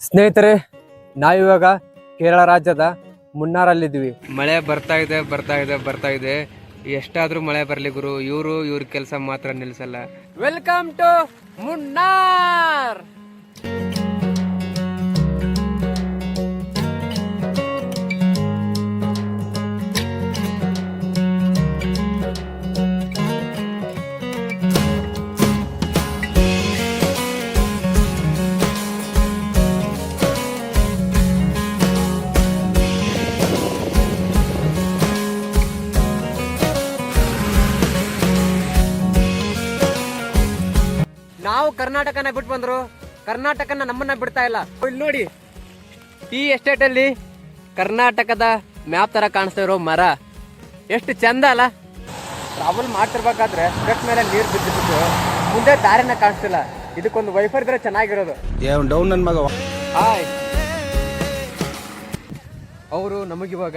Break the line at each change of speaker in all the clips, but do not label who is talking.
ಸ್ನೇಹಿತರೆ ನಾವಿವಾಗ ಕೇರಳ ರಾಜ್ಯದ ಮುನ್ನಾರಲ್ಲಿದ್ದೀವಿ.
ಮಳೆ ಬರ್ತಾ ಇದೆ ಬರ್ತಾ ಇದೆ ಬರ್ತಾ ಇದೆ. ಎಷ್ಟಾದ್ರೂ ಮಳೆ ಬರ್ಲಿ ಗುರು. ಇವರು ಇವ್ರ ಕೆಲಸ ಮಾತ್ರ ನಿಲ್ಸಲ್ಲ.
ವೆಲ್ಕಮ್ ಟು ಮುನ್ನಾರ್ ಕರ್ನಾಟಕನ ಬಿಟ್ಟು ಬಂದ್ರು. ಕರ್ನಾಟಕನ ನಮ್ಮನ್ನ ಬಿಡ್ತಾ ಇಲ್ಲ. ಇಲ್ಲಿ ನೋಡಿ ಈ ಎಸ್ಟೇಟ್ ಅಲ್ಲಿ ಕರ್ನಾಟಕದ ಮ್ಯಾಪ್ ತರ ಕಾಣಿಸ್ತಾ ಇರೋ ಮರ. ಎಷ್ಟು ಚಂದ ಅಲ್ಲ? ಟ್ರಾವೆಲ್ ಮಾಡ್ತಿರ್ಬೇಕಾದ್ರೆ ಟ್ರಕ್ ಮೇಲೆ ನೀರು ಬಿದ್ದಿಬಿಟ್ಟು ಮುಂದೆ ದಾರಿನ ಕಾಣಿಸ್ತಿಲ್ಲ. ಇದಕ್ಕೊಂದು ವೈಫರ್ ಇದ್ರೆ ಚೆನ್ನಾಗಿರೋದು.
ಡೌನ್ ನನ್ನ ಮಗ.
ಹಾಯ್ ಅವರು ನಮಗಿವಾಗ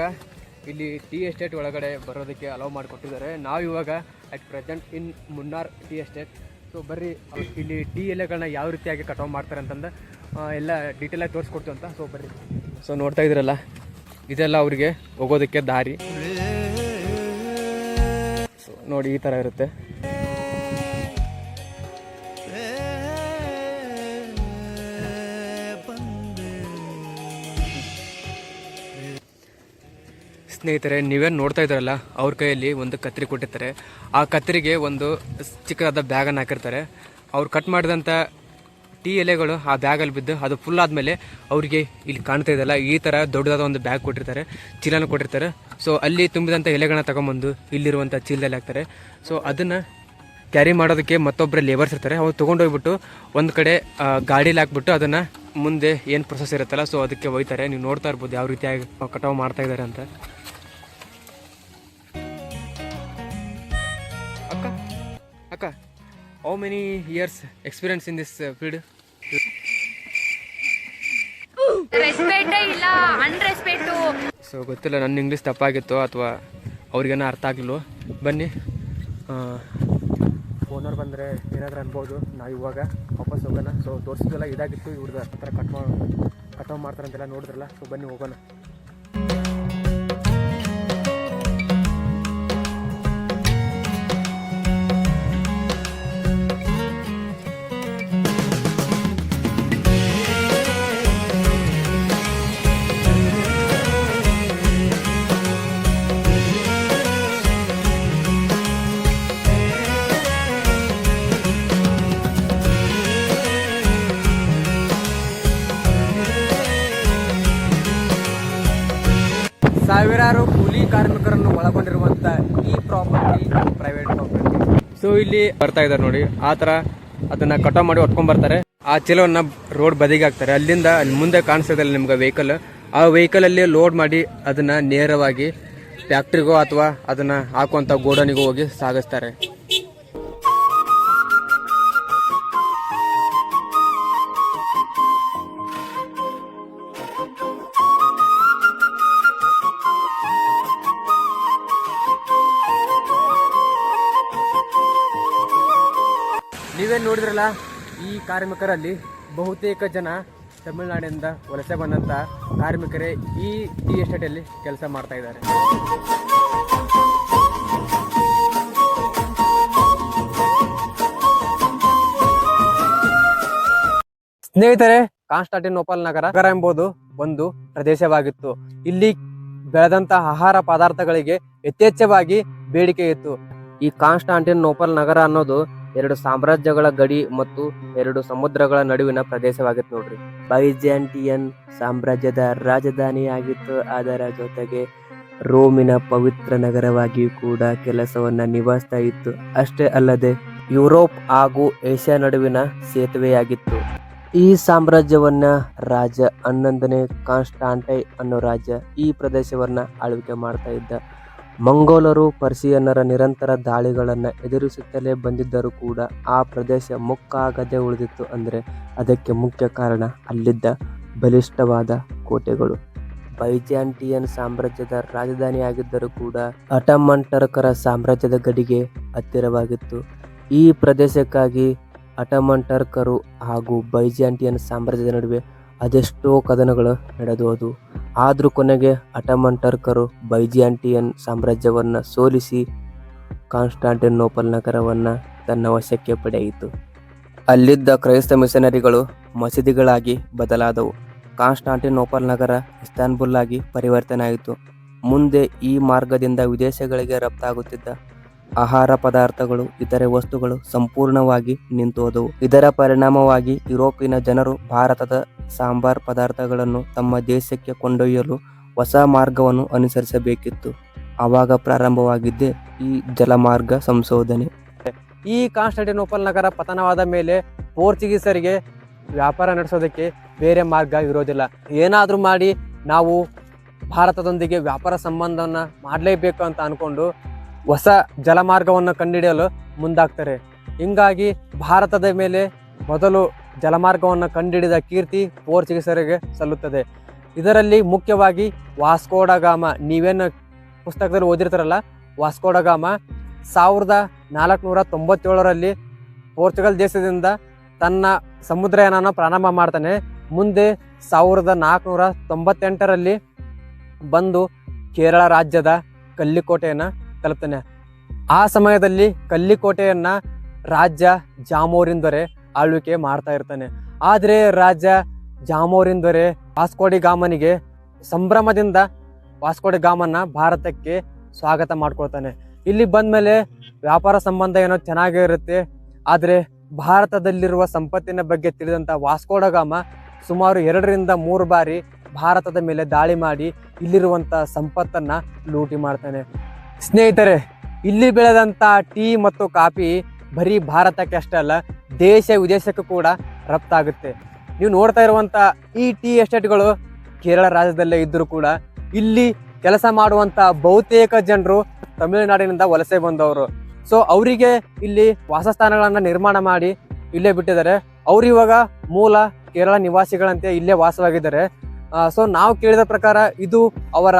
ಇಲ್ಲಿ ಟೀ ಎಸ್ಟೇಟ್ ಒಳಗಡೆ ಬರೋದಕ್ಕೆ ಅಲೌ ಮಾಡಿಕೊಟ್ಟಿದ್ದಾರೆ. ನಾವು ಇವಾಗ at present in Munnar tea estate so ಬರ್ರಿ ಇಲ್ಲಿ ಟೀ ಎಲೆಗಳನ್ನ ಯಾವ ರೀತಿಯಾಗಿ ಕಟಾವು ಮಾಡ್ತಾರೆ ಅಂತಂದ ಎಲ್ಲ ಎಲ್ಲ ಆಗಿ ತೋರಿಸ್ಕೊಡ್ತೀವಿ ಅಂತ ಸೊ ಬರ್ರಿ. ಸೊ ನೋಡ್ತಾ ಇದ್ರಲ್ಲ ಇದೆಲ್ಲ ಅವರಿಗೆ ಹೋಗೋದಕ್ಕೆ ದಾರಿ. ಸೊ ನೋಡಿ ಈ ಥರ ಇರುತ್ತೆ. ಸ್ನೇಹಿತರೆ, ನೀವೇನು ನೋಡ್ತಾ ಇದ್ದಾರಲ್ಲ, ಅವ್ರ ಕೈಯಲ್ಲಿ ಒಂದು ಕತ್ತರಿ ಕೊಟ್ಟಿರ್ತಾರೆ. ಆ ಕತ್ತರಿಗೆ ಒಂದು ಚಿಕ್ಕದಾದ ಬ್ಯಾಗನ್ನು ಹಾಕಿರ್ತಾರೆ. ಅವ್ರು ಕಟ್ ಮಾಡಿದಂಥ ಟೀ ಎಲೆಗಳು ಆ ಬ್ಯಾಗಲ್ಲಿ ಬಿದ್ದು ಅದು ಫುಲ್ ಆದಮೇಲೆ ಅವರಿಗೆ ಇಲ್ಲಿ ಕಾಣ್ತಾ ಇದೆಯಲ್ಲ, ಈ ಥರ ದೊಡ್ಡದಾದ ಒಂದು ಬ್ಯಾಗ್ ಕೊಟ್ಟಿರ್ತಾರೆ, ಚೀಲನ ಕೊಟ್ಟಿರ್ತಾರೆ. ಸೊ ಅಲ್ಲಿ ತುಂಬಿದಂಥ ಎಲೆಗಳನ್ನ ತಗೊಂಬಂದು ಇಲ್ಲಿರುವಂಥ ಚೀಲದಲ್ಲಿ ಹಾಕ್ತಾರೆ. ಸೊ ಅದನ್ನು ಕ್ಯಾರಿ ಮಾಡೋದಕ್ಕೆ ಮತ್ತೊಬ್ಬರು ಲೇಬರ್ಸ್ ಇರ್ತಾರೆ. ಅವ್ರು ತೊಗೊಂಡೋಗ್ಬಿಟ್ಟು ಒಂದು ಕಡೆ ಗಾಡೀಲಿ ಹಾಕ್ಬಿಟ್ಟು ಅದನ್ನು ಮುಂದೆ ಏನು ಪ್ರೊಸೆಸ್ ಇರುತ್ತಲ್ಲ ಸೊ ಅದಕ್ಕೆ ಒಯ್ತಾರೆ. ನೀವು ನೋಡ್ತಾ ಇರ್ಬೋದು ಯಾವ ರೀತಿಯಾಗಿ ಕಟಾವು ಮಾಡ್ತಾ ಇದ್ದಾರೆ ಅಂತ. How years years experience in this field
ಇಲ್ಲ ಅನ್ರೆಸ್ಪೆಕ್ಟು
ಸೊ ಗೊತ್ತಿಲ್ಲ ನನ್ನ ಇಂಗ್ಲೀಷ್ ತಪ್ಪಾಗಿತ್ತು ಅಥವಾ ಅವ್ರಿಗೇನೋ ಅರ್ಥ ಆಗಲಿಲ್ಲ ಬನ್ನಿ. ಓನರ್ ಬಂದರೆ ಏನಾದರೂ ಅನ್ಬೋದು. ನಾವು ಇವಾಗ ವಾಪಸ್ ಹೋಗೋಣ. ಸೊ ತೋರಿಸಿದೆಲ್ಲ ಇದಾಗಿತ್ತು ಇವ್ರದ್ದು ಹತ್ರ ಕಟ್ ಮಾ ಕಟಾವು ಮಾಡ್ತಾರಂತೆಲ್ಲ ನೋಡಿದ್ರಲ್ಲ ಸೊ ಬನ್ನಿ ಹೋಗೋಣ. ಇಲ್ಲಿ ಬರ್ತಾ ಇದ್ದಾರೆ ನೋಡಿ. ಆ ತರ ಅದನ್ನ ಕಟಾವ್ ಮಾಡಿ ಹೊತ್ಕೊಂಡ್ ಬರ್ತಾರೆ. ಆ ಚೀಲವನ್ನ ರೋಡ್ ಬದಿಗೆ ಹಾಕ್ತಾರೆ. ಅಲ್ಲಿಂದ ಅಲ್ಲಿ ಮುಂದೆ ಕಾಣಿಸ್ತದಲ್ಲ ನಿಮ್ಗೆ ವೆಹಿಕಲ್ ಆ ವೆಹಿಕಲ್ ಅಲ್ಲಿ ಲೋಡ್ ಮಾಡಿ ಅದನ್ನ ನೇರವಾಗಿ ಫ್ಯಾಕ್ಟ್ರಿಗೋ ಅಥವಾ ಅದನ್ನ ಹಾಕುವಂತ ಗೋಡನಿಗೋ ಹೋಗಿ ಸಾಗಿಸ್ತಾರೆ. ನೀವೇನು ನೋಡಿದ್ರಲ್ಲ, ಈ ಕಾರ್ಮಿಕರಲ್ಲಿ ಬಹುತೇಕ ಜನ ತಮಿಳುನಾಡಿನಿಂದ ವಲಸೆ ಬಂದಂಥ ಕಾರ್ಮಿಕರೇ ಈ ಟೀ ಎಸ್ಟೇಟಲ್ಲಿ ಕೆಲಸ ಮಾಡ್ತಾ ಇದ್ದಾರೆ. ಸ್ನೇಹಿತರೆ, ಕಾನ್ಸ್ಟಾಂಟಿನೋಪಲ್ ನಗರ ನಗರ ಎಂಬುದು ಒಂದು ಪ್ರದೇಶವಾಗಿತ್ತು. ಇಲ್ಲಿ ಬೆಳೆದಂತ ಆಹಾರ ಪದಾರ್ಥಗಳಿಗೆ ಯಥೇಚ್ಛವಾಗಿ ಬೇಡಿಕೆ ಇತ್ತು. ಈ ಕಾನ್ಸ್ಟಾಂಟಿನೋಪಲ್ ನಗರ ಅನ್ನೋದು ಎರಡು ಸಾಮ್ರಾಜ್ಯಗಳ ಗಡಿ ಮತ್ತು ಎರಡು ಸಮುದ್ರಗಳ ನಡುವಿನ ಪ್ರದೇಶವಾಗಿತ್ತು ನೋಡ್ರಿ. ಬೈಜಾಂಟಿಯನ್ ಸಾಮ್ರಾಜ್ಯದ ರಾಜಧಾನಿಯಾಗಿತ್ತು. ಅದರ ಜೊತೆಗೆ ರೋಮಿನ ಪವಿತ್ರ ನಗರವಾಗಿಯೂ ಕೂಡ ಕೆಲಸವನ್ನ ನಿಭಾಯಿಸ್ತಾ ಇತ್ತು. ಅಷ್ಟೇ ಅಲ್ಲದೆ ಯುರೋಪ್ ಹಾಗೂ ಏಷ್ಯಾ ನಡುವಿನ ಸೇತುವೆಯಾಗಿತ್ತು. ಈ ಸಾಮ್ರಾಜ್ಯವನ್ನ ರಾಜ ಹನ್ನೊಂದನೇ ಕಾನ್ಸ್ಟಾಂಟೈ ಅನ್ನೋ ರಾಜ ಈ ಪ್ರದೇಶವನ್ನ ಆಳ್ವಿಕೆ ಮಾಡ್ತಾ ಇದ್ದ. ಮಂಗೋಲರು ಪರ್ಸಿಯನ್ನರ ನಿರಂತರ ದಾಳಿಗಳನ್ನು ಎದುರಿಸುತ್ತಲೇ ಬಂದಿದ್ದರೂ ಕೂಡ ಆ ಪ್ರದೇಶ ಮುಕ್ಕಾಗದೆ ಉಳಿದಿತ್ತು ಅಂದರೆ ಅದಕ್ಕೆ ಮುಖ್ಯ ಕಾರಣ ಅಲ್ಲಿದ್ದ ಬಲಿಷ್ಠವಾದ ಕೋಟೆಗಳು. ಬೈಜಾಂಟಿಯನ್ ಸಾಮ್ರಾಜ್ಯದ ರಾಜಧಾನಿಯಾಗಿದ್ದರೂ ಕೂಡ ಅಟಮನ್ ಟರ್ಕರ ಸಾಮ್ರಾಜ್ಯದ ಗಡಿಗೆ ಹತ್ತಿರವಾಗಿತ್ತು. ಈ ಪ್ರದೇಶಕ್ಕಾಗಿ ಅಟಮನ್ ಟರ್ಕರು ಹಾಗೂ ಬೈಜಾಂಟಿಯನ್ ಸಾಮ್ರಾಜ್ಯದ ನಡುವೆ ಅದೆಷ್ಟೋ ಕದನಗಳು ನಡೆದು ಅದು ಆದರೂ ಕೊನೆಗೆ ಅಟಮನ್ ಟರ್ಕರು ಬೈಜಿಯಾಂಟಿಯನ್ ಸಾಮ್ರಾಜ್ಯವನ್ನು ಸೋಲಿಸಿ ಕಾನ್ಸ್ಟಾಂಟಿನೋಪಲ್ ನಗರವನ್ನು ತನ್ನ ವಶಕ್ಕೆ ಪಡೆಯಿತು. ಅಲ್ಲಿದ್ದ ಕ್ರೈಸ್ತ ಮಿಷನರಿಗಳು ಮಸೀದಿಗಳಾಗಿ ಬದಲಾದವು. ಕಾನ್ಸ್ಟಾಂಟಿನೋಪಲ್ ನಗರ ಇಸ್ತಾನ್ಬುಲ್ ಆಗಿ ಪರಿವರ್ತನೆ ಆಯಿತು ಮುಂದೆ ಈ ಮಾರ್ಗದಿಂದ ವಿದೇಶಗಳಿಗೆ ರಫ್ತಾಗುತ್ತಿದ್ದ ಆಹಾರ ಪದಾರ್ಥಗಳು, ಇತರೆ ವಸ್ತುಗಳು ಸಂಪೂರ್ಣವಾಗಿ ನಿಂತೋದವು ಇದರ ಪರಿಣಾಮವಾಗಿ ಯುರೋಪಿನ ಜನರು ಭಾರತದ ಸಾಂಬಾರ್ ಪದಾರ್ಥಗಳನ್ನು ತಮ್ಮ ದೇಶಕ್ಕೆ ಕೊಂಡೊಯ್ಯಲು ಹೊಸ ಮಾರ್ಗವನ್ನು ಅನುಸರಿಸಬೇಕಿತ್ತು. ಆವಾಗ ಪ್ರಾರಂಭವಾಗಿದ್ದೆ ಈ ಜಲಮಾರ್ಗ ಸಂಶೋಧನೆ. ಈ ಕಾನ್ಸ್ಟಂಟಿನೋಪಲ್ ನಗರ ಪತನವಾದ ಮೇಲೆ ಪೋರ್ಚುಗೀಸರಿಗೆ ವ್ಯಾಪಾರ ನಡೆಸೋದಕ್ಕೆ ಬೇರೆ ಮಾರ್ಗ ಇರೋದಿಲ್ಲ. ಏನಾದರೂ ಮಾಡಿ ನಾವು ಭಾರತದೊಂದಿಗೆ ವ್ಯಾಪಾರ ಸಂಬಂಧವನ್ನು ಮಾಡಲೇಬೇಕು ಅಂತ ಅನ್ಕೊಂಡು ಹೊಸ ಜಲಮಾರ್ಗವನ್ನು ಕಂಡುಹಿಡಿಯಲು ಮುಂದಾಗ್ತಾರೆ. ಹಿಂಗಾಗಿ ಭಾರತದ ಮೇಲೆ ಮೊದಲು ಜಲಮಾರ್ಗವನ್ನು ಕಂಡುಹಿಡಿದ ಕೀರ್ತಿ ಪೋರ್ಚುಗೀಸರಿಗೆ ಸಲ್ಲುತ್ತದೆ. ಇದರಲ್ಲಿ ಮುಖ್ಯವಾಗಿ ವಾಸ್ಕೋಡಗಾಮ ನೀವೇನು ಪುಸ್ತಕದಲ್ಲಿ ಓದಿರ್ತಾರಲ್ಲ ವಾಸ್ಕೋಡಗಾಮ ಸಾವಿರದ ನಾಲ್ಕುನೂರ ತೊಂಬತ್ತೇಳರಲ್ಲಿ ಪೋರ್ಚುಗಲ್ ದೇಶದಿಂದ ತನ್ನ ಸಮುದ್ರಯಾನ ಪ್ರಾರಂಭ ಮಾಡ್ತಾನೆ. ಮುಂದೆ ಸಾವಿರದ ನಾಲ್ಕುನೂರ ತೊಂಬತ್ತೆಂಟರಲ್ಲಿ ಬಂದು ಕೇರಳ ರಾಜ್ಯದ ಕಲ್ಲಿಕೋಟೆಯನ್ನು ತಲುಪ್ತಾನೆ. ಆ ಸಮಯದಲ್ಲಿ ಕಲ್ಲಿಕೋಟೆಯನ್ನ ರಾಜ್ಯ ಜಾಮೋರಿಂದೊರೆ ಆಳ್ವಿಕೆ ಮಾಡ್ತಾ ಇರ್ತಾನೆ. ಆದರೆ ರಾಜ್ಯ ಜಾಮೋರಿನ್ ದೊರೆ ವಾಸ್ಕೋಡಿ ಗಾಮನಿಗೆ ಸಂಭ್ರಮದಿಂದ ವಾಸ್ಕೋಡಿ ಗಾಮನ್ನ ಭಾರತಕ್ಕೆ ಸ್ವಾಗತ ಮಾಡ್ಕೊಳ್ತಾನೆ. ಇಲ್ಲಿ ಬಂದಮೇಲೆ ವ್ಯಾಪಾರ ಸಂಬಂಧ ಏನೋ ಚೆನ್ನಾಗೇ ಇರುತ್ತೆ. ಆದರೆ ಭಾರತದಲ್ಲಿರುವ ಸಂಪತ್ತಿನ ಬಗ್ಗೆ ತಿಳಿದಂಥ ವಾಸ್ಕೋಡಗಾಮ ಸುಮಾರು ಎರಡರಿಂದ ಮೂರು ಬಾರಿ ಭಾರತದ ಮೇಲೆ ದಾಳಿ ಮಾಡಿ ಇಲ್ಲಿರುವಂಥ ಸಂಪತ್ತನ್ನ ಲೂಟಿ ಮಾಡ್ತಾನೆ. ಸ್ನೇಹಿತರೆ, ಇಲ್ಲಿ ಬೆಳೆದಂಥ ಟೀ ಮತ್ತು ಕಾಫಿ ಬರೀ ಭಾರತಕ್ಕೆ ಅಷ್ಟೇ ಅಲ್ಲ, ದೇಶ ವಿದೇಶಕ್ಕೂ ಕೂಡ ರಫ್ತಾಗುತ್ತೆ ನೀವು ನೋಡ್ತಾ ಇರುವಂಥ ಈ ಟೀ ಎಸ್ಟೇಟ್ಗಳು ಕೇರಳ ರಾಜ್ಯದಲ್ಲೇ ಇದ್ದರೂ ಕೂಡ ಇಲ್ಲಿ ಕೆಲಸ ಮಾಡುವಂಥ ಬಹುತೇಕ ಜನರು ತಮಿಳುನಾಡಿನಿಂದ ವಲಸೆ ಬಂದವರು. ಸೊ ಅವರಿಗೆ ಇಲ್ಲಿ ವಾಸಸ್ಥಾನಗಳನ್ನು ನಿರ್ಮಾಣ ಮಾಡಿ ಇಲ್ಲೇ ಬಿಟ್ಟಿದ್ದಾರೆ. ಅವ್ರು ಇವಾಗ ಮೂಲ ಕೇರಳ ನಿವಾಸಿಗಳಂತೆ ಇಲ್ಲೇ ವಾಸವಾಗಿದ್ದಾರೆ. ಸೊ ನಾವು ಕೇಳಿದ ಪ್ರಕಾರ ಇದು ಅವರ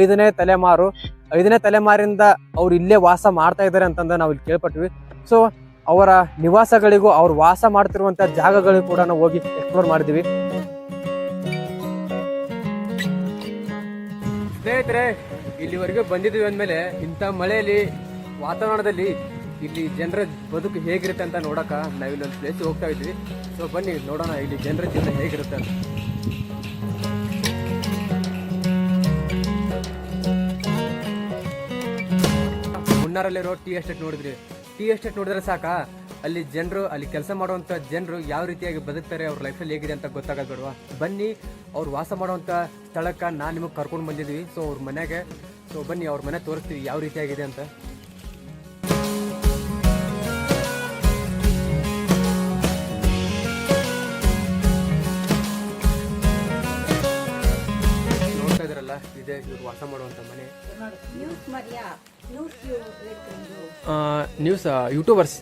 ಐದನೇ ತಲೆಮಾರು. ಐದನೇ ತಲೆಮಾರಿಂದ ಅವ್ರು ಇಲ್ಲೇ ವಾಸ ಮಾಡ್ತಾ ಇದ್ದಾರೆ ಅಂತಂದ ನಾವು ಇಲ್ಲಿ ಕೇಳ್ಪಟ್ವಿ. ಸೊ ಅವರ ನಿವಾಸಗಳಿಗೂ ಅವ್ರು ವಾಸ ಮಾಡ್ತಿರುವಂತ ಜಾಗಗಳಿಗೂ ಕೂಡ ನಾವು ಹೋಗಿ ಎಕ್ಸ್ಪ್ಲೋರ್ ಮಾಡಿದ್ವಿ. ಸ್ನೇಹಿತರೆ, ಇಲ್ಲಿವರೆಗೂ ಬಂದಿದ್ವಿ ಅಂದಮೇಲೆ ಇಂಥ ಮಳೆಯಲ್ಲಿ, ವಾತಾವರಣದಲ್ಲಿ ಇಲ್ಲಿ ಜನರ ಬದುಕು ಹೇಗಿರುತ್ತೆ ಅಂತ ನೋಡಕ ನಾವಿಲ್ಲೊಂದು ಪ್ಲೇಸ್ ಹೋಗ್ತಾ ಇದ್ವಿ. ಸೊ ಬನ್ನಿ, ನೋಡೋಣ ಇಲ್ಲಿ ಜನರ ಜೀವನ ಹೇಗಿರುತ್ತೆ ಅಂತ. ಮುನ್ನಾರಲ್ಲಿರೋ ಟೀ ಎಸ್ಟೇಟ್ ನೋಡಿದ್ರಿ. ಟೀ ಎಸ್ಟೇಟ್ ನೋಡಿದ್ರೆ ಸಾಕ? ಅಲ್ಲಿ ಜನರು, ಅಲ್ಲಿ ಕೆಲಸ ಮಾಡುವಂಥ ಜನರು ಯಾವ ರೀತಿಯಾಗಿ ಬದುಕ್ತಾರೆ, ಅವ್ರ ಲೈಫಲ್ಲಿ ಹೇಗಿದೆ ಅಂತ ಗೊತ್ತಾಗೋದು ಬನ್ನಿ, ಅವ್ರು ವಾಸ ಮಾಡುವಂಥ ಸ್ಥಳಕ್ಕೆ ನಾನು ನಿಮಗೆ ಕರ್ಕೊಂಡು ಬಂದಿದ್ವಿ. ಸೊ ಅವ್ರ ಮನೆಗೆ ಸೊ ಬನ್ನಿ, ಅವ್ರ ಮನೆ ತೋರಿಸ್ತೀವಿ ಯಾವ ರೀತಿಯಾಗಿದೆ ಅಂತ. ಇವರು ವಾಸ ಮಾಡುವಂಥ ಮನೆ. News YouTubers.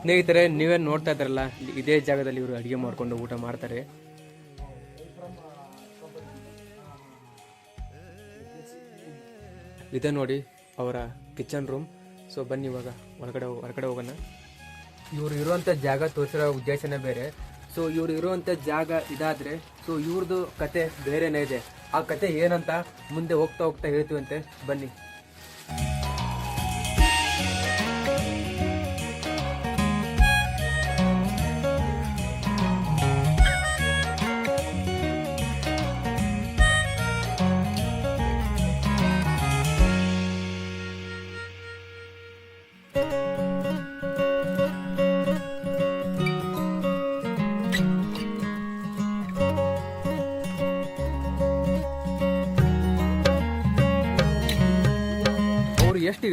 ಸ್ನೇಹಿತರೆ ನೀವೇನು ನೋಡ್ತಾ ಇದ್ರಲ್ಲ, ಇದೇ ಜಾಗದಲ್ಲಿ ಇವರು ಅಡುಗೆ ಮಾಡಿಕೊಂಡು ಊಟ ಮಾಡ್ತಾರೆ. ಇದೆ ನೋಡಿ ಅವರ ಕಿಚನ್ ರೂಮ್. ಸೊ, ಬನ್ನಿ ಇವಾಗ ಹೊರಗಡೆ ಹೊರಗಡೆ ಹೋಗೋಣ. ಇವರು ಇರುವಂಥ ಜಾಗ ತೋರಿಸಿರೋ ಉದ್ದೇಶನೇ ಬೇರೆ. ಸೊ, ಇವರು ಇರುವಂಥ ಜಾಗ ಇದಾದರೆ, ಸೊ ಇವ್ರದ್ದು ಕತೆ ಬೇರೆನೇ ಇದೆ. ಆ ಕತೆ ಏನಂತ ಮುಂದೆ ಹೋಗ್ತಾ ಹೋಗ್ತಾ ಹೇಳ್ತೀವಂತೆ. ಬನ್ನಿ.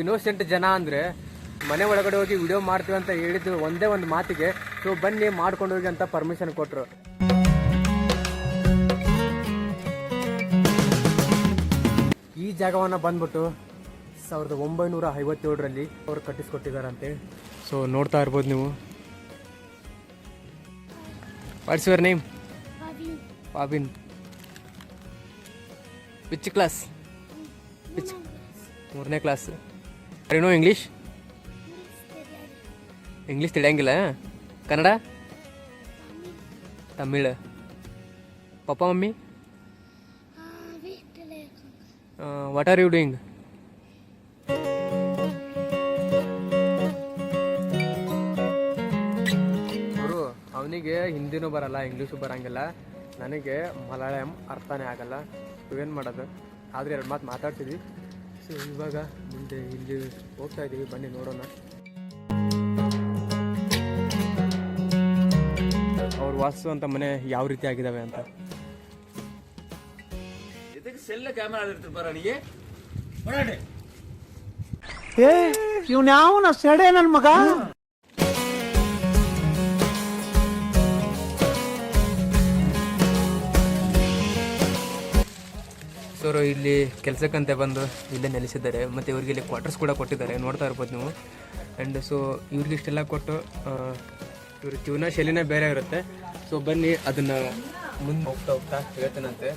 ಇನ್ನೋಸೆಂಟ್ ಜನ ಅಂದರೆ ಮನೆ ಒಳಗಡೆ ಹೋಗಿ ವಿಡಿಯೋ ಮಾಡ್ತೀವಿ ಅಂತ ಹೇಳಿದ್ದು ಒಂದೇ ಒಂದು ಮಾತಿಗೆ ಸೊ ಬನ್ನಿ ಮಾಡ್ಕೊಂಡು ಹೋಗಿ ಅಂತ ಪರ್ಮಿಷನ್ ಕೊಟ್ಟರು ಈ ಜಾಗವನ್ನು ಬಂದ್ಬಿಟ್ಟು ಸಾವಿರದ ಒಂಬೈನೂರ ಐವತ್ತೇಳರಲ್ಲಿ ಅವ್ರು ಕಟ್ಟಿಸ್ಕೊಟ್ಟಿದ್ದಾರಂತೆ ಸೊ ನೋಡ್ತಾ ಇರ್ಬೋದು ನೀವು. ವಾಟ್ಸ್ ಯುವರ್ ನೇಮ್ ಪಾಬಿನ್ ವಿಚ್ ಕ್ಲಾಸ್ ವಿಚ್ ಮೂರನೇ class no English English ತಿಳಿಯಂಗಿಲ್ಲ Kannada Tamil papa mummy what are you doing ಅವರು ಅವನಿಗೆ ಹಿಂದಿನೂ ಬರಲ್ಲ, ಇಂಗ್ಲೀಷು ಬರಂಗಿಲ್ಲ. ನನಗೆ ಮಲಯಾಳಂ ಅರ್ಥನೇ ಆಗಲ್ಲ. ಏನು ಮಾಡೋದು? ಆದರೆ ಎರಡು ಮಾತು ಮಾತಾಡ್ತಿದ್ವಿ. ಸೊ ಇವಾಗ ಮುಂದೆ ಇಲ್ಲಿ ಹೋಗ್ತಾ ಇದ್ದೀವಿ. ಬನ್ನಿ ನೋಡೋಣ. ಅವ್ರು ವಾಸಿಸುವಂಥ ಮನೆ ಯಾವ ರೀತಿ ಆಗಿದಾವೆ ಅಂತ?
ಏ ಯಾವ ಸೆಡೆ ನನ್ ಮಗ?
ಸೊ ಇಲ್ಲಿ ಕೆಲಸಕ್ಕಂತೆ ಬಂದು ಇಲ್ಲೇ ನೆಲೆಸಿದ್ದಾರೆ. ಮತ್ತು ಇವ್ರಿಗೆ ಇಲ್ಲಿ ಕ್ವಾರ್ಟರ್ಸ್ ಕೂಡ ಕೊಟ್ಟಿದ್ದಾರೆ. ನೋಡ್ತಾ ಇರ್ಬೋದು ನೀವು. ಆ್ಯಂಡ್ ಸೊ ಇವ್ರಿಗೆ ಇಷ್ಟೆಲ್ಲ ಕೊಟ್ಟು ಇವ್ರ ಜೀವನ ಶೈಲಿನೇ ಬೇರೆ ಇರುತ್ತೆ. ಸೊ ಬನ್ನಿ, ಅದನ್ನು ಮುಂದೆ ಹೋಗ್ತಾ ಹೋಗ್ತಾ ಹೇಳ್ತೇನಂತೆ.